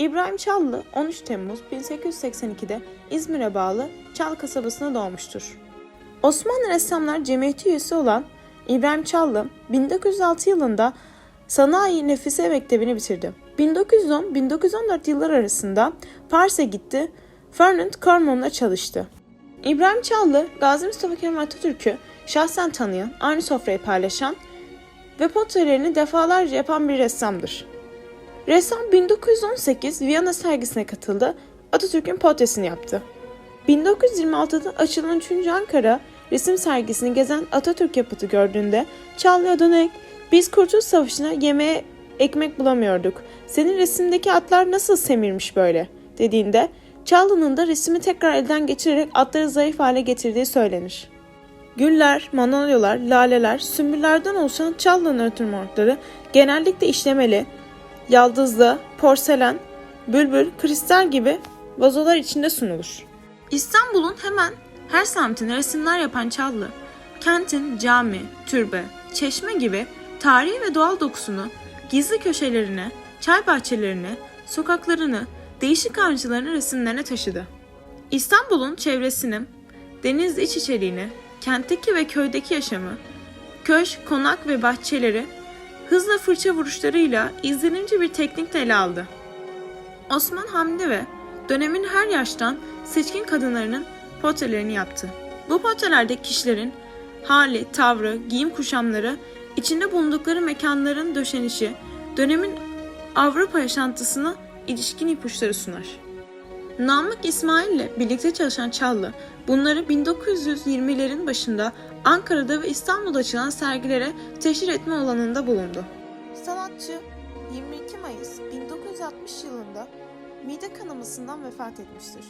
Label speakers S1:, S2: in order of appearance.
S1: İbrahim Çallı 13 Temmuz 1882'de İzmir'e bağlı Çal kasabasında doğmuştur. Osmanlı Ressamlar Cemiyeti üyesi olan İbrahim Çallı 1906 yılında Sanayi Nefise Mektebi'ni bitirdi. 1910-1914 yıllar arasında Paris'e gitti, Fernand Cormon'la çalıştı. İbrahim Çallı, Gazi Mustafa Kemal Atatürk'ü şahsen tanıyan, aynı sofrayı paylaşan ve portrelerini defalarca yapan bir ressamdır. Ressam 1918 Viyana sergisine katıldı, Atatürk'ün portresini yaptı. 1926'da açılan 3. Ankara resim sergisini gezen Atatürk yapıtı gördüğünde Çallı'ya dönerek biz Kurtuluş Savaşı'na yemeğe ekmek bulamıyorduk. Senin resimdeki atlar nasıl semirmiş böyle dediğinde Çallı'nın da resmi tekrar elden geçirerek atları zayıf hale getirdiği söylenir. Güller, manolyalar, laleler, sümbüllerden oluşan Çallı'nın natürmortları genellikle işlemeli, yaldızlı, porselen, bülbül, kristal gibi vazolar içinde sunulur. İstanbul'un hemen her semtine resimler yapan Çallı, kentin cami, türbe, çeşme gibi tarihi ve doğal dokusunu gizli köşelerine, çay bahçelerine, sokaklarını, değişik ayrıntılarını resimlerine taşıdı. İstanbul'un çevresini, denizli iç içeriğini, kentteki ve köydeki yaşamı, köşk, konak ve bahçeleri hızla fırça vuruşlarıyla izlenimci bir teknikle ele aldı. Osman Hamdi ve dönemin her yaştan seçkin kadınlarının portrelerini yaptı. Bu portrelerde kişilerin hali, tavrı, giyim kuşamları, içinde bulundukları mekanların döşenişi, dönemin Avrupa yaşantısına ilişkin ipuçları sunar. Namık İsmail ile birlikte çalışan Çallı, bunları 1920'lerin başında Ankara'da ve İstanbul'da açılan sergilere teşhir etme olanında bulundu. Sanatçı 22 Mayıs 1960 yılında mide kanamasından vefat etmiştir.